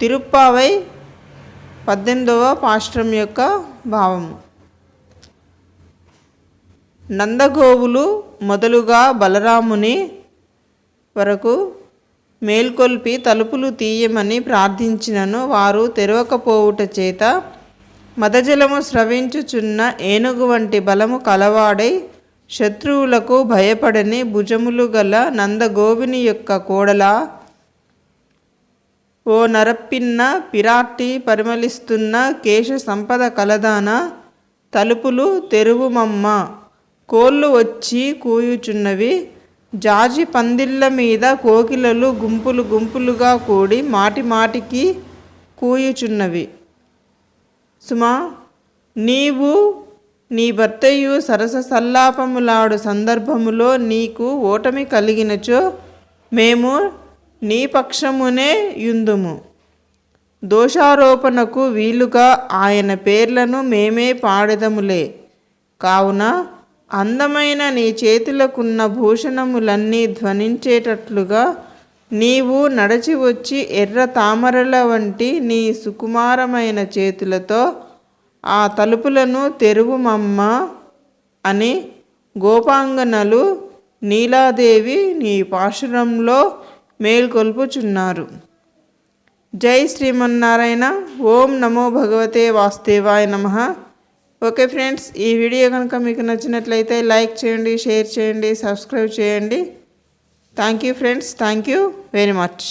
తిరుప్పావై పద్దెనిమిదవ పాశ్రం యొక్క భావము. నందగోవులు మొదలుగా బలరాముని వరకు మేల్కొల్పి తలుపులు తీయమని ప్రార్థించినను వారు తెరవకపోవుట చేత మదజలము స్రవించుచున్న ఏనుగు వంటి బలము కలవాడై శత్రువులకు భయపడని భుజములు గల నందగోవిని యొక్క కోడల ఓ నరప్పిన్న పిరాట్టి పరిమళిస్తున్న కేశ సంపద కలదాన తలుపులు తెరువుమమ్మ. కోళ్ళు వచ్చి కూయుచున్నవి. జాజి పందిళ్ళ మీద కోకిలలు గుంపులు గుంపులుగా కూడి మాటి మాటికి కూయుచున్నవి. సుమా నీవు నీ భర్తయు సరస సల్లాపములాడు సందర్భములో నీకు ఓటమి కలిగినచో మేము నీ పక్షమునే యుందుము. దోషారోపణకు వీలుగా ఆయన పేర్లను మేమే పాడెదములే. కావున అందమైన నీ చేతులకున్న భూషణములన్నీ ధ్వనించేటట్లుగా నీవు నడచి వచ్చి ఎర్ర తామరల వంటి నీ సుకుమారమైన చేతులతో ఆ తలుపులను తెరువుమమ్మ అని గోపాంగనలు నీలాదేవి నీ పాశురంలో మేల్కొల్పుచున్నారు. జై శ్రీమన్నారాయణ. ఓం నమో భగవతే వాసుదేవాయ నమ. ఓకే ఫ్రెండ్స్ ఈ వీడియో కనుక మీకు నచ్చినట్లయితే లైక్ చేయండి షేర్ చేయండి సబ్స్క్రైబ్ చేయండి. Thank you friends thank you very much.